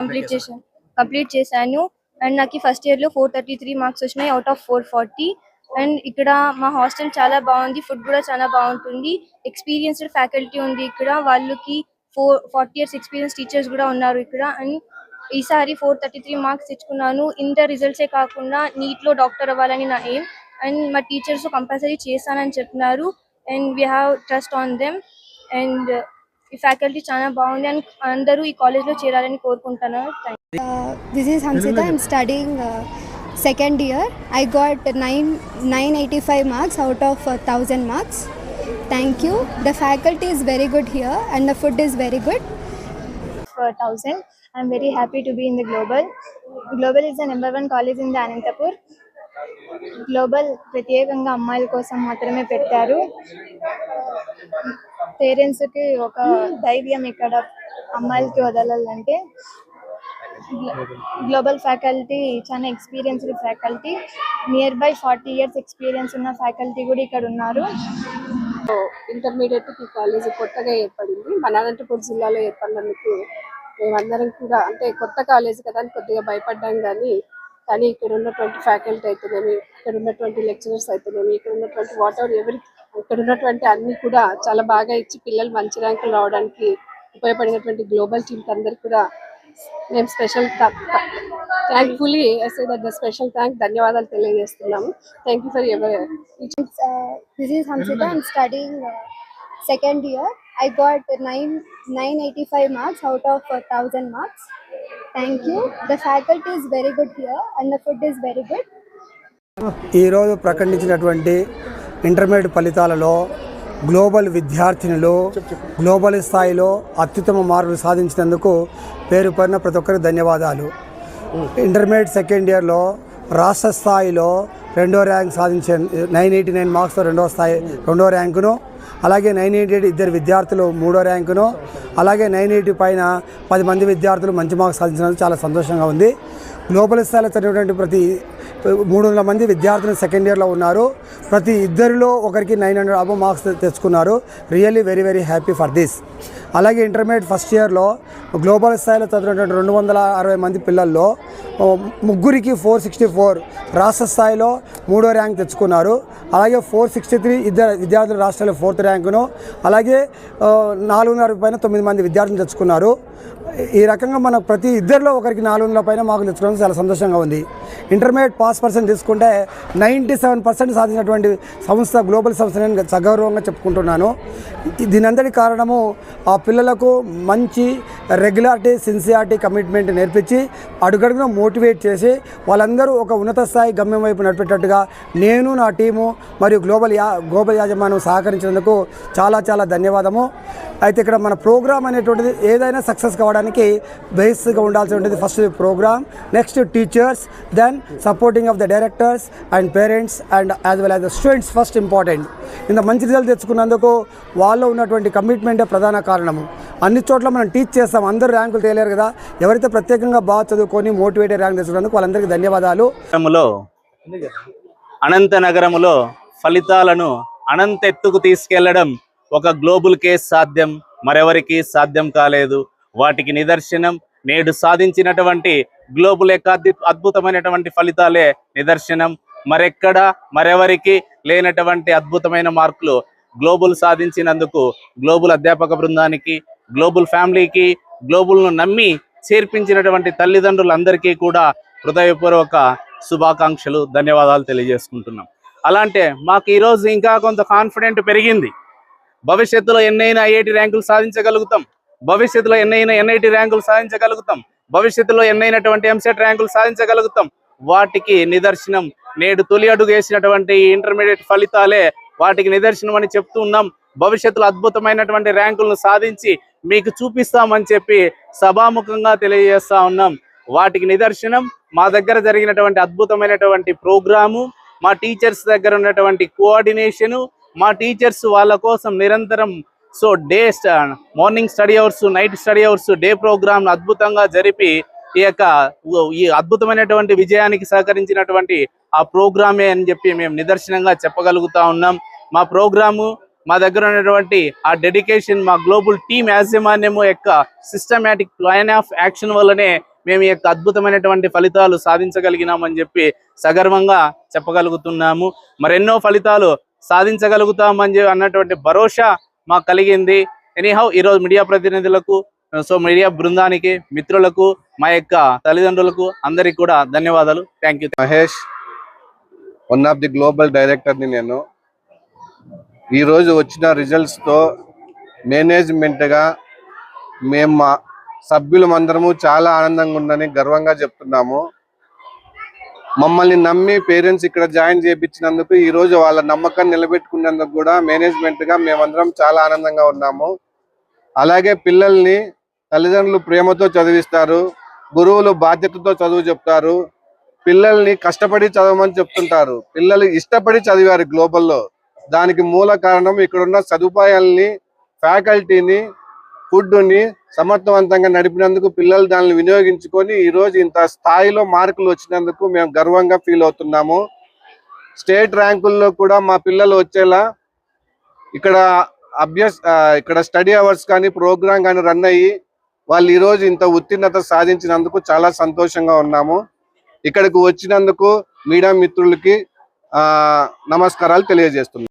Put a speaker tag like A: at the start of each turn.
A: Complete చేశాను. Complete చేశాను. And నాకు ఫస్ట్ ఇయర్లో ఫోర్ థర్టీ త్రీ మార్క్స్ వచ్చినాయి. Out of four forty and ఇక్కడ మా హాస్టల్ చాలా బాగుంది. ఫుడ్ కూడా చాలా బాగుంటుంది. ఎక్స్పీరియన్స్డ్ ఫ్యాకల్టీ ఉంది ఇక్కడ. వాళ్ళకి four forty years experience teachers కూడా ఉన్నారు ఇక్కడ. అండ్ ఈసారి ఫోర్ థర్టీ త్రీ మార్క్స్ తెచ్చుకున్నాను ఇంటర్ రిజల్ట్సే కాకుండా నీట్లో డాక్టర్ అవ్వాలని నా ఎయిమ్ అండ్ మా టీచర్స్ కంపల్సరీ చేస్తానని చెప్తున్నారు and we have trust on them and ఈ ఫ్యాకల్టీ చాలా బాగుంది అండ్ అందరూ ఈ కాలేజ్లో చేరాలని కోరుకుంటున్నాను.
B: Uh, is Hamsita. I'm studying uh, second year. I got nine 985 marks out of uh, thousand marks. Thank you. The faculty is very good here, and the food is very good.
A: for 1000. I'm very happy to be in the Global. Global is the number one college in the Anantapur. Global ప్రత్యేకంగా అమ్మాయిల కోసం మాత్రమే పెట్టారు పేరెంట్స్కి ఒక ధైర్యం ఇక్కడ అమ్మాయిలకి వదలాలంటే గ్లోబల్ ఫ్యాకల్టీ చాలా experienced faculty near by forty years experience ఉన్న ఫ్యాకల్టీ కూడా ఇక్కడ ఉన్నారు.
C: ఇంటర్మీడియట్ ఈ కాలేజ్ కొత్తగా ఏర్పడింది. మన అనంతపురం జిల్లాలో ఏర్పడినందుకు మేమందరం కూడా అంటే కొత్త కాలేజ్ కదా అని కొద్దిగా భయపడ్డాం కానీ కానీ ఇక్కడ ఉన్నటువంటి ఫ్యాకల్టీ అయితేనేమి ఇక్కడ ఉన్నటువంటి లెక్చరర్స్ అయితేనేమి ఇక్కడ ఉన్నటువంటి వాట్ ఎవర్ ఎవరి అక్కడ ఉన్నటువంటి అన్ని కూడా చాలా బాగా ఇచ్చి పిల్లలు మంచి ర్యాంకులు రావడానికి ఉపయోగపడినటువంటి గ్లోబల్ టీమ్ అందరు కూడా మేము స్పెషల్ థ్యాంక్ఫుల్లీ ఎస్ఐ దగ్గర స్పెషల్ థ్యాంక్ ధన్యవాదాలు తెలియజేస్తున్నాము. థ్యాంక్ యూ ఫర్ ఎవరి
B: second year I got nine nine eighty five marks out of thousand marks thank you the faculty is very good here and the food is very good
D: ఈరోజు ప్రకటించినటువంటి intermediate ఫలితాలలో global విద్యార్థినులు global స్థాయిలో అత్యుత్తమ మార్కులు సాధించినందుకు పేరు పడిన ప్రతి ఒక్కరికి ధన్యవాదాలు. ఇంటర్మీడియట్ సెకండ్ ఇయర్లో రాష్ట్ర స్థాయిలో రెండో ర్యాంక్ సాధించే నైన్ ఎయిటీ నైన్ మార్క్స్తో రెండో స్థాయి రెండో ర్యాంకును అలాగే నైన్ ఎయిటీ ఎయిట్ ఇద్దరు విద్యార్థులు మూడో ర్యాంకును అలాగే నైన్ ఎయిటీ పైన పది మంది విద్యార్థులు మంచి మార్క్స్ సాధించినందుకు చాలా సంతోషంగా ఉంది. గ్లోబల్ స్థాయిలో చదివినటువంటి ప్రతి మూడు వందల మంది విద్యార్థులు సెకండ్ ఇయర్లో ఉన్నారు. ప్రతి ఇద్దరిలో ఒకరికి నైన్ హండ్రెడ్ అబో మార్క్స్ తెచ్చుకున్నారు. Really very very happy for this అలాగే ఇంటర్మీడియట్ ఫస్ట్ ఇయర్లో గ్లోబల్ స్థాయిలో చదివినటువంటి రెండు వందల అరవై మంది పిల్లల్లో ముగ్గురికి ఫోర్ సిక్స్టీ ఫోర్ రాష్ట్ర స్థాయిలో మూడో ర్యాంక్ తెచ్చుకున్నారు. అలాగే ఫోర్ సిక్స్టీ త్రీ ఇద్దరు విద్యార్థులు రాష్ట్రాల్లో ఫోర్త్ ర్యాంకును అలాగే నాలుగున్నర పైన తొమ్మిది మంది విద్యార్థులు తెచ్చుకున్నారు. ఈ రకంగా మన ప్రతి ఇద్దరిలో ఒకరికి నాలుగు వందల పైన మార్కులు తెచ్చుకోవడం చాలా సంతోషంగా ఉంది. ఇంటర్మీడియట్ పాస్ పర్సెంట్ తీసుకుంటే నైంటీ సెవెన్ పర్సెంట్ సాధించినటువంటి సంస్థ గ్లోబల్ సంస్థ నేను సగౌరవంగా చెప్పుకుంటున్నాను. దీనంతటి కారణము ఆ పిల్లలకు మంచి రెగ్యులారిటీ సిన్సియారిటీ కమిట్మెంట్ నేర్పించి అడుగడుగున మోటివేట్ చేసి వాళ్ళందరూ ఒక ఉన్నత స్థాయి గమ్యం వైపు నడిపేటట్టుగా నేను నా టీము మరియు గ్లోబల్ యా గ్లోబల్ యాజమాన్యం సహకరించినందుకు చాలా చాలా ధన్యవాదము. అయితే ఇక్కడ మన ప్రోగ్రామ్ అనేటువంటిది ఏదైనా సక్సెస్ కావడానికి బేస్గా ఉండాల్సి ఉంటుంది first programme next teachers then supporting of the directors and parents and as well as the students first important ఇంత మంచి రిజల్ట్ తెచ్చుకున్నందుకు వాళ్ళు ఉన్నటువంటి కమిట్మెంటే ప్రధాన కారణము. అన్ని చోట్ల మనం టీచ్ చేస్తాం. అందరూ ర్యాంకులు తేలేరు కదా. ఎవరైతే ప్రత్యేకంగా బాగా చదువుకొని మోటివేటెడ్ ర్యాంక్ తెచ్చుకున్నందుకు వాళ్ళందరికీ ధన్యవాదాలు.
E: అనంత నగరములో ఫలితాలను అనంత ఎత్తుకు తీసుకెళ్ళడం ఒక గ్లోబల్ కేస్ సాధ్యం. మరెవరికి సాధ్యం కాలేదు. వాటికి నిదర్శనం నేడు సాధించినటువంటి గ్లోబల్ యొక్క అద్భుతమైనటువంటి ఫలితాలే నిదర్శనం. మరెక్కడ మరెవరికి లేనటువంటి అద్భుతమైన మార్కులు గ్లోబల్ సాధించినందుకు గ్లోబల్ అధ్యాపక బృందానికి గ్లోబల్ ఫ్యామిలీకి గ్లోబల్ను నమ్మి చేర్పించినటువంటి తల్లిదండ్రులందరికీ కూడా హృదయపూర్వక శుభాకాంక్షలు ధన్యవాదాలు తెలియజేసుకుంటున్నాం. అలాంటే మాకు ఈరోజు ఇంకా కొంత కాన్ఫిడెంట్ పెరిగింది. భవిష్యత్తులో ఎన్నైనా ఐఐటి ర్యాంకులు సాధించగలుగుతాం. భవిష్యత్తులో ఎన్నైనా ఎన్ఐటి ర్యాంకులు సాధించగలుగుతాం. భవిష్యత్తులో ఎన్నైనటువంటి ఎంసెట్ ర్యాంకులు సాధించగలుగుతాం. వాటికి నిదర్శనం నేడు తొలి అడుగు వేసినటువంటి ఇంటర్మీడియట్ ఫలితాలే వాటికి నిదర్శనం అని చెప్తూ ఉన్నాం. భవిష్యత్తులో అద్భుతమైనటువంటి ర్యాంకులను సాధించి మీకు చూపిస్తామని చెప్పి సభాముఖంగా తెలియజేస్తా ఉన్నాం. వాటికి నిదర్శనం మా దగ్గర జరిగినటువంటి అద్భుతమైనటువంటి ప్రోగ్రాము మా టీచర్స్ దగ్గర ఉన్నటువంటి కోఆర్డినేషను మా టీచర్స్ వాళ్ళ కోసం నిరంతరం so day morning study hours night study hours day programme అద్భుతంగా జరిపి ఈ యొక్క ఈ అద్భుతమైనటువంటి విజయానికి సహకరించినటువంటి ఆ ప్రోగ్రామే అని చెప్పి మేము నిదర్శనంగా చెప్పగలుగుతా ఉన్నాం. మా ప్రోగ్రాము మా దగ్గర ఉన్నటువంటి ఆ డెడికేషన్ మా గ్లోబల్ టీమ్ యాజమాన్యము యొక్క సిస్టమేటిక్ ప్లాన్ ఆఫ్ యాక్షన్ వల్లనే మేము ఈ యొక్క అద్భుతమైనటువంటి ఫలితాలు సాధించగలిగినామని చెప్పి సగర్వంగా చెప్పగలుగుతున్నాము. మరెన్నో ఫలితాలు సాధించగలుగుతామని అన్నటువంటి భరోసా మాకు కలిగింది. ఎనీహౌ ఈరోజు మీడియా ప్రతినిధులకు సో మీడియా బృందానికి మిత్రులకు మా యొక్క తల్లిదండ్రులకు అందరికి కూడా ధన్యవాదాలు. Thank you
F: Mahesh one of the global డైరెక్టర్ని నేను. ఈరోజు వచ్చిన రిజల్ట్స్తో మేనేజ్మెంట్గా మేము మా సభ్యులమందరము చాలా ఆనందంగా ఉందని గర్వంగా చెప్తున్నాము. మమ్మల్ని నమ్మి పేరెంట్స్ ఇక్కడ జాయిన్ చేయించినందుకు ఈ రోజు వాళ్ళ నమ్మకాన్ని నిలబెట్టుకున్నందుకు కూడా మేనేజ్మెంట్గా మేమందరం చాలా ఆనందంగా ఉన్నాము. అలాగే పిల్లల్ని తల్లిదండ్రులు ప్రేమతో చదివిస్తారు గురువులు బాధ్యతతో చదువు చెప్తారు పిల్లల్ని కష్టపడి చదవమని చెప్తుంటారు. పిల్లలు ఇష్టపడి చదివారు గ్లోబల్లో దానికి మూల కారణం ఇక్కడున్న సదుపాయాల్ని ఫ్యాకల్టీని ఫుడ్ని సమర్థవంతంగా నడిపినందుకు పిల్లలు దానిని వినియోగించుకొని ఈ రోజు ఇంత స్థాయిలో మార్కులు వచ్చినందుకు మేము గర్వంగా ఫీల్ అవుతున్నాము. స్టేట్ ర్యాంకుల్లో కూడా మా పిల్లలు వచ్చేలా ఇక్కడ అభ్యస్ ఇక్కడ స్టడీ అవర్స్ కానీ ప్రోగ్రామ్ కానీ రన్ అయ్యి వాళ్ళు ఈ రోజు ఇంత ఉత్తీర్ణత సాధించినందుకు చాలా సంతోషంగా ఉన్నాము. ఇక్కడికి వచ్చినందుకు మీడియా మిత్రులకి ఆ నమస్కారాలు తెలియజేస్తున్నాను